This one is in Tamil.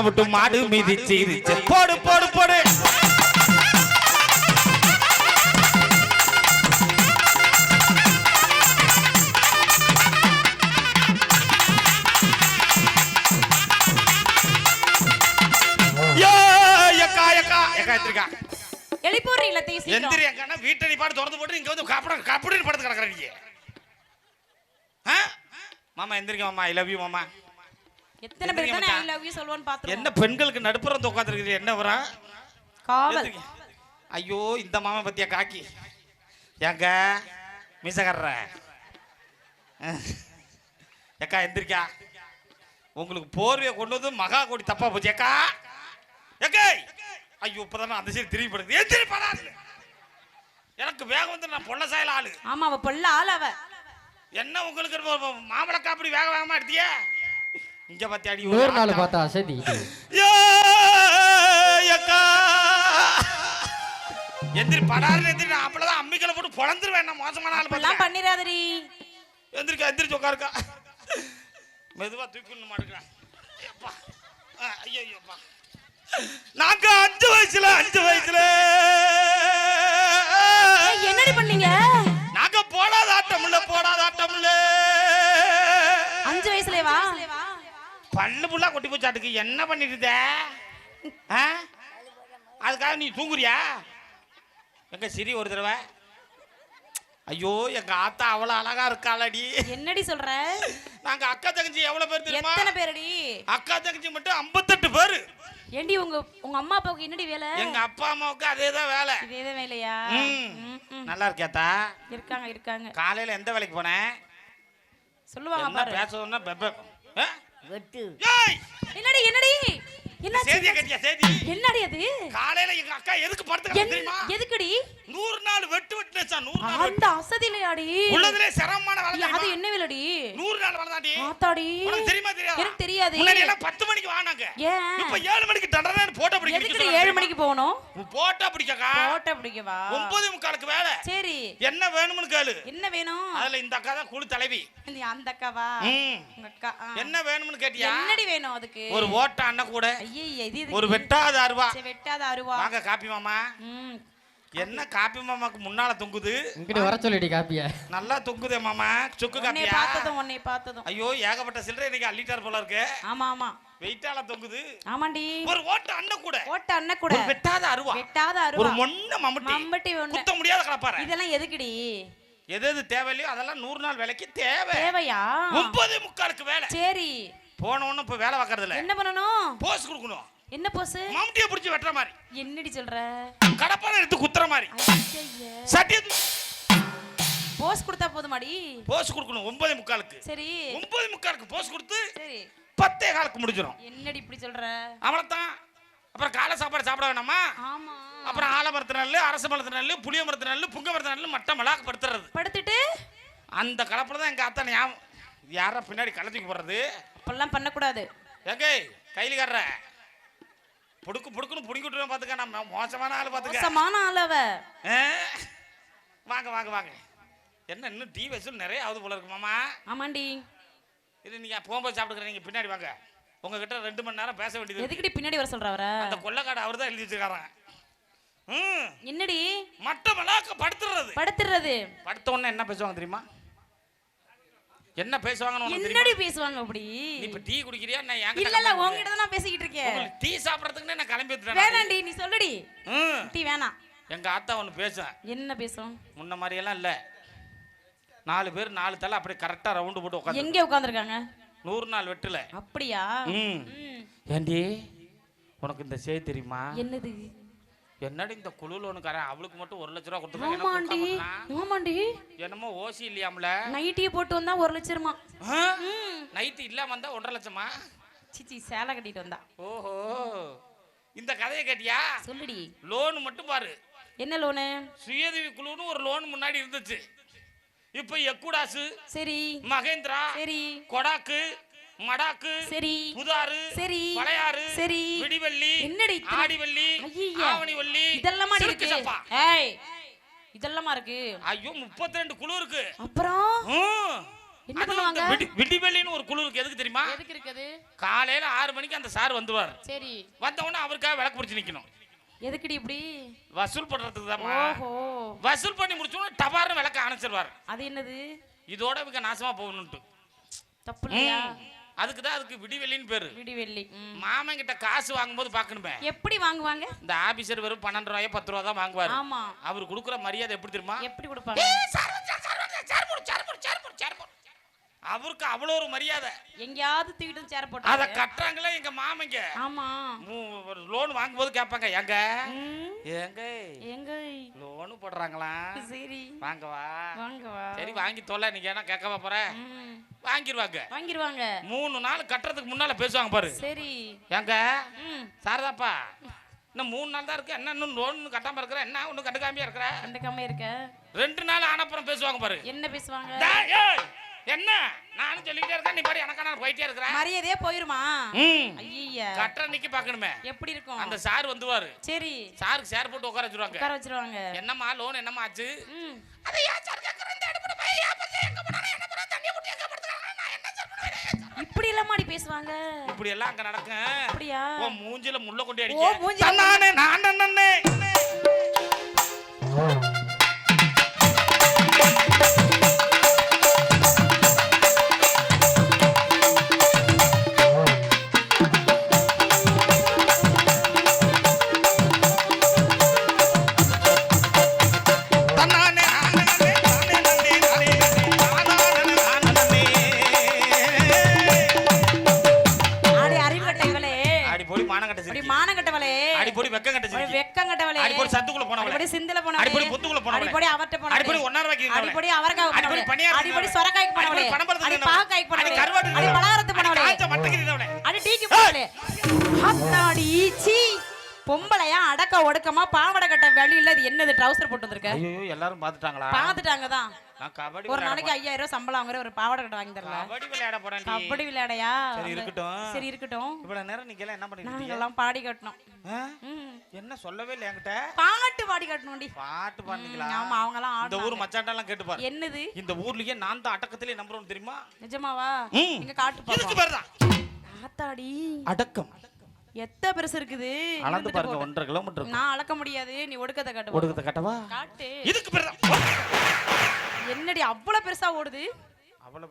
காட்டை விட்டு மாடு மிதிச்சிருச்சு போடு போடு போடு. எழுப்பிடுறீங்களா தீ சீக்கிரம். எந்திரி எக்கான்னா வீட்டை நீ பாட்டு திறந்து போட்டு இங்க வந்து கப்பட கப்படின்னு படுத்து கிடக்குற நீ? மாமா எந்திரிக்க மாமா ஐ லவ் யூ மாமா. எத்தனை பேர் தானே ஐ. லவ் யூ சொல்லுவான்னு பாத்துருவோம். என்ன பெண்களுக்கு நடுப்புறம் உட்காந்துருக்குது என்ன வரும் காவல். ஐயோ இந்த மாமா பத்தியா காக்கி? ஏங்க மீசக்காரர. ஏக்கா எந்திரிக்கா. உங்களுக்கு போர்வையை கொண்டு வந்து மகா கோடி தப்பா போச்சு. ஏக்கா ஏக்கா. ஐயோ இப்பதானே அந்த சைடு திரும்பி படுது எந்திரி படாது எனக்கு வேகம் வந்து நான் பொள்ள சாயல ஆளு. ஆமா அவ பொல்ல ஆள் அவ. என்ன உங்களுக்கு மாம்பழ காப்படி வேக வேகமா எடுத்தியே? இங்க பத்தி நூறு நாள் பார்த்தா அக்கா. எந்திரி படாருன்னு எந்திரி நான் அப்பளதான் அம்மிக்கல போட்டு பொழந்துருவேன் நான் மோசமான ஆள் பார்த்துக்க. பண்ணிராதடி. எந்திரிக்கா எந்திரிச்சு உட்காருக்கா. மெதுவா தூக்கணும் மாட்டேங்கிறேன் அப்பா ஆ, ஐயோ ஐயோப்பா நாங்க அஞ்சு வயசுல அஞ்சு வயசுல. என்னடி பண்ணீங்க? பல்லு புல்லா கொட்டி போச்சாட்டுக்கு என்ன பண்ணிட்டு இருந்த? அதுக்காக நீ தூங்குறியா? எங்க சிரி ஒரு தடவை. ஐயோ எங்க ஆத்தா அவ்வளவு அழகா இருக்காளடி. என்னடி சொல்ற? நாங்க அக்கா தங்கச்சி எவ்வளவு பேர் தெரியுமா? எத்தனை பேரடி? அக்கா தங்கச்சி மட்டும் 58 பேரு. ஏண்டி உங்க உங்க அம்மா அப்பாவுக்கு என்னடி வேலை? எங்க அப்பா அம்மாவுக்கு அதேதான் வேலை. இதே வேலையா. நல்லா இருக்கியாத்தா? இருக்காங்க இருக்காங்க. காலையில எந்த வேலைக்கு போனேன் சொல்லுவாங்க பேசணும்னா பெப்ப? வெட்டு. ஏய்! என்னடி என்னடி? என்ன சேதியா கட்டியா என்னடி அது? காலையில எங்க அக்கா எதுக்கு படுத்து என்- தெரியுமா? எதுக்குடி? நூறு நாள் வெட்டு வெட்டுனேச்சா நூறு நாள் அந்த அசதிலையாடி உள்ளதுலே சிரமமான வேலை அது? என்ன வேலைடி? நூறு நாள் வேலை தாண்டி ஆத்தாடி. உனக்கு தெரியுமா தெரியாதா? எனக்கு தெரியாது. முன்னாடி எல்லாம் பத்து மணிக்கு வானாங்க. ஏன்? இப்ப ஏழு மணிக்கு தண்டனை போட்டோ பிடிக்க எதுக்குடி ஏழு மணிக்கு போகணும்? போட்டோ பிடிக்கக்கா. போட்டோ பிடிக்கவா? ஒன்பது முக்காலுக்கு வேலை. சரி. என்ன வேணும்னு கேளு. என்ன வேணும்? அதுல இந்த அக்கா தான் குழு தலைவி. அந்த அக்காவா. உங்க அக்கா. என்ன வேணும்னு கேட்டியா? என்னடி வேணும் அதுக்கு? ஒரு ஓட்ட அண்ணன் கூட. ஐயே இது ஒரு வெட்டாத அருவா. வெட்டாத அருவா. வாங்க காப்பி மாமா. ம். என்ன காப்பி மாமாக்கு முன்னால தொங்குது? இங்கிட்ட வர சொல்லிடி காப்பிய. நல்லா தொங்குதே மாமா சுக்கு காப்பியா? பார்த்ததும் உன்னை பார்த்ததும். ஐயோ ஏகப்பட்ட சில்லறை இன்னைக்கு அள்ளிட்டார் போல இருக்கு. ஆமா ஆமா. வெயிட்டால தொங்குது. ஆமாண்டி. ஒரு ஓட்ட அண்ணன் கூட. ஓட்ட அண்ணன் கூட. ஒரு வெட்டாத அருவா. வெட்டாத ஒரு அருவா மொன்ன மம்பட்டி மம்பட்டி ஒண்ணு. குத்த முடியாத கலப்பாரு இதெல்லாம் எதுக்குடி? எது எது தேவையில்லையோ அதெல்லாம் நூறு நாள் வேலைக்கு தேவை. தேவையா? ஒன்பது முக்காலுக்கு வேலை. சரி. போன உடனே இப்ப வேலை பார்க்கறது இல்ல என்ன பண்ணணும்? போஸ் கொடுக்கணும். என்ன போஸ் மம்டியை பிடிச்சி வெட்டுற மாதிரி. என்னடி சொல்ற? கடப்பான எடுத்து குத்துற மாதிரி. சட்டியை போஸ் கொடுத்தா போதுமாடி? போஸ் கொடுக்கணும் ஒன்பது முக்காலுக்கு. சரி. ஒன்பது முக்காலுக்கு போஸ் கொடுத்து சரி. பத்தே காலுக்கு முடிஞ்சிடும் என்னடி இப்படி சொல்ற? அவ்வளவுதான். அப்புறம் காலை சாப்பாடு சாப்பிட வேணாமா? ஆமா. அப்புறம் ஆலமரத்து நெல் அரச மரத்து நெல் புளிய மரத்து நெல் புங்க மரத்து நெல் மட்ட மிளகாக்கு படுத்துறது. படுத்துட்டு? அந்த கலப்பில் தான் எங்க அத்தனை யாரா பின்னாடி கலத்துக்கு போடுறது அப்பெல்லாம் பண்ணக்கூடாது. ஏங்கே கையில் கட்டுற புடுக்கு புடுக்குன்னு புடிங்கிட்டு பார்த்துக்க நம்ம மோசமான ஆள் பார்த்துக்க மோசமான ஆள் அவ? வாங்க வாங்க வாங்க. என்ன இன்னும் டீ வசூல் நிறைய ஆகுது போல இருக்கு மாமா. ஆமாண்டி. இது நீங்க போகும்போது சாப்பிட்டுக்கிறீங்க பின்னாடி வாங்க. உங்ககிட்ட ரெண்டு மணி நேரம் பேச வேண்டியது இருக்கு. எதுக்குடி பின்னாடி வர சொல்ற அவர? அந்த கொள்ளக்காடு அவர் தான் எழுதி வச்சிருக்காராங்க ம். என்னடி? மட்ட மிளகாக்க படுத்துறது. படுத்துறது. படுத்த உடனே என்ன பேசுவாங்க தெரியுமா? என்ன பேசுவாங்கன்னு என்னடி பேசுவாங்க அப்படி? இப்ப டீ குடிக்கிறியா? நான் இல்ல என்கிட்ட இல்ல கம்பெனி உன்கிட்ட தான் பேசிக்கிட்டு இருக்கேன். டீ சாப்பிடறதுக்குன்னே நான் கிளம்பி வந்துட்டேன் வேணாண்டி நீ சொல்லுடி. டீ வேணாம். எங்க ஆத்தா ஒன்று பேசுவேன் என்ன பேசும்? முன்ன மாதிரியெல்லாம் இல்லை. நாலு பேர் நாலு தலை அப்படியே கரெக்டாக ரவுண்டு போட்டு உட்காந்து எங்க உட்காந்துருக்காங்க? நூறு நாள் வெட்டுல. அப்படியா. ஏண்டி உனக்கு இந்த செய்தி தெரியுமா? என்னது? என்னடி இந்த குழு லோனுக்காரன் அவளுக்கு மட்டும் ஒரு லட்ச ரூபா ஆமாண்டி இருந்தான். ஆமாண்டி என்னமோ ஓசி இல்லையாம்ல? நைட்டியை போட்டு வந்தா ஒரு லட்சமா நைட்டு இல்லாம வந்தா ஒன்றரை லட்சமா? சிச்சி சேலை கட்டிட்டு வந்தா. ஓஹோ. இந்த கதையை கேட்டியா? சொல்லுடி. லோன் மட்டும் பாரு. என்ன லோனு சுயதவி குழுன்னு ஒரு லோன் முன்னாடி இருந்துச்சு. இப்போ எக்குடாசு சரி. மகேந்திரா சரி. கொடாக்கு மடாக்கு சரி. புதாறு சரி. பழையாறு சரி. விடிவள்ளி என்னடி ஆடிவள்ளி. ஆவணிவள்ளி இதெல்லாமா இருக்கு. ஏய். இதெல்லாமா இருக்கு? ஐயோ முப்பத்தி ரெண்டு குழு இருக்கு. அப்புறம். என்ன பண்ணுவாங்க? இந்த விடி விடிவெளின்னு ஒரு குழு இருக்கு. எதுக்கு தெரியுமா? எதுக்கு இருக்குது? காலையில ஆறு மணிக்கு அந்த சார் வந்துருவார் சரி. வந்த உடனே அவருக்காக விளக்கு பிடிச்சி நிக்கணும். எதுக்குடி இப்படி? வசூல் பண்றதுக்கு ஓஹோ. வசூல் பண்ணி முடிச்சோன்னு டபார்னு விளக்க அணைச்சிருவார். அது என்னது? இதோட இவங்க நாசமா போகணும்ட்டு தப்பு இல்லையா? அதுக்கு தான் அதுக்கு விடிவெளின்னு பேரு விடி வெள்ளி ம். மாமன் கிட்ட காசு வாங்கும்போது பார்க்கணுமே எப்படி வாங்குவாங்க இந்த ஆபீசர் வெறும் பன்னெண்டு ரூபாயோ பத்து ரூபா தான் வாங்குவாரு ஆமா அவர் கொடுக்குற மரியாதை எப்படி தெரியுமா எப்படி கொடுப்பாங்க. அவருக்கு அவ்வளோ ஒரு மரியாதை எங்கேயாவது தூக்கிட்டு சேர அத போட்டாங்க கட்டுறாங்களே எங்க மாமங்க ஆமா லோன் வாங்கும்போது கேட்பாங்க எங்க. எங்க எங்க போடுறாங்களா? சரி. வாங்கவா வாங்க வா. சரி வாங்கி தொல்ல நீங்க என்ன கேட்கவா போற? ம். வாங்கிடுவாங்க வாங்கிருவாங்க. மூணு நாள் கட்டுறதுக்கு முன்னால பேசுவாங்க பாரு. சரி. ஏங்க? சாரதாப்பா இன்னும் மூணு நாள் தான் இருக்கு. என்ன இன்னும் லோன் கட்டாம இருக்கிற? என்ன ஒன்றும் கண்டுக்காமையா இருக்கிற? கண்டுக்காம இருக்க. ரெண்டு நாள் ஆனப்புறம் பேசுவாங்க பாரு. என்ன பேசுவாங்க? என்ன? நானும் சொல்லிட்டே இருக்கேன். நீ பாரு எனக்கு நான் போயிட்டே இருக்கிறேன் மரியாதையே போயிருமா? ஐயா கட்டுற நிக்கி பார்க்கணுமே. எப்படி இருக்கும்? அந்த சார் வந்துருவாரு. சரி. சாருக்கு சேர் போட்டு உட்கார வச்சிருவாங்க. உட்கார வச்சிருவாங்க. என்னம்மா லோன் என்னம்மா ஆச்சு? அதை ஏன் சார் கேட்கற இந்த அடுப்புல போய் ஏன் பத்தி எங்க போனாலும் என்ன பண்ணா தண்ணி போட்டு எங்க படுத்துறாங்க நான் என்ன சார் பண்ணுவேன்? இப்படி இல்லமாடி பேசுவாங்க இப்படி எல்லாம் அங்க நடக்கும் அப்படியா? உன் மூஞ்சில முள்ள கொண்டு ஓ, அடிக்க. மூஞ்சில தன்னானே நான் நன்னே அடி போடி வெக்கங்கட்ட அப்படி சிரிக்கி வெக்கங்கட்டவளே அடி போடி சத்துக்குள்ள போனவளே அடிப்படி சிந்தில போனவளே அடிப்படி பொத்துக்குள்ள போனவளே. அடிப்படி அவர்ட்ட போனவளே அடிப்படி ஒன்னார வைக்கிறவளே. அடிப்படி அவரக்காய் அடிப்படி போனவளே பணியாரம் அடிப்படி. சொரக்காய்க்கு போனவளே அடிப்படி அடி அடி போனவளே அடி. பலகாரத்து அடி போனவளே காய்ச்ச மட்டைக்கு தின்னவளே. அடி டீக்கு போனவளே அத்தாடி சீ பொம்பளையா அடக்க ஒடுக்கமா பாவாடை கட்ட வெளியில இது என்னது ட்ரவுசர் போட்டு வந்திருக்க? ஐயோ எல்லாரும் பாத்துட்டாங்களா பாத்துட்டாங்க தான். ஒரு நாளைக்கு ஐயாயிரம் ரூபாய் சம்பளம் வாங்குற ஒரு பாவாடை கட்ட வாங்கி தரல. கபடி விளையாட போறேன் கபடி விளையாடையா? சரி இருக்கட்டும். சரி இருக்கட்டும். இவ்வளவு நேரம் நீங்க எல்லாம் என்ன பண்ணிட்டு நாங்கெல்லாம் பாடி கட்டணும். என்ன சொல்லவே இல்லை என்கிட்ட? பாட்டு பாடி கட்டணும்டி. பாட்டு பாடுனீங்களா? ஆமா அவங்க எல்லாம் இந்த ஊர் ஆடுனாங்க. மச்சாண்டெல்லாம் கேட்டு பாரு. என்னது? இந்த ஊர்லயே நான் தான் அடக்கத்திலே நம்புறோம் தெரியுமா? நிஜமாவா. இங்க காட்டு ஆத்தாடி. அடக்கம். எத்த பெருசு இருக்குது? அளந்து பாருங்க. ஒன்றரை கிலோமீட்டர் நான் அளக்க முடியாது நீ ஒடுக்கத்தை காட்டு ஒடுக்கத்தை கட்டவா? காட்டு. இதுக்கு என்னடி அவ்வளவு பெருசா ஓடுது? அவ்வளவு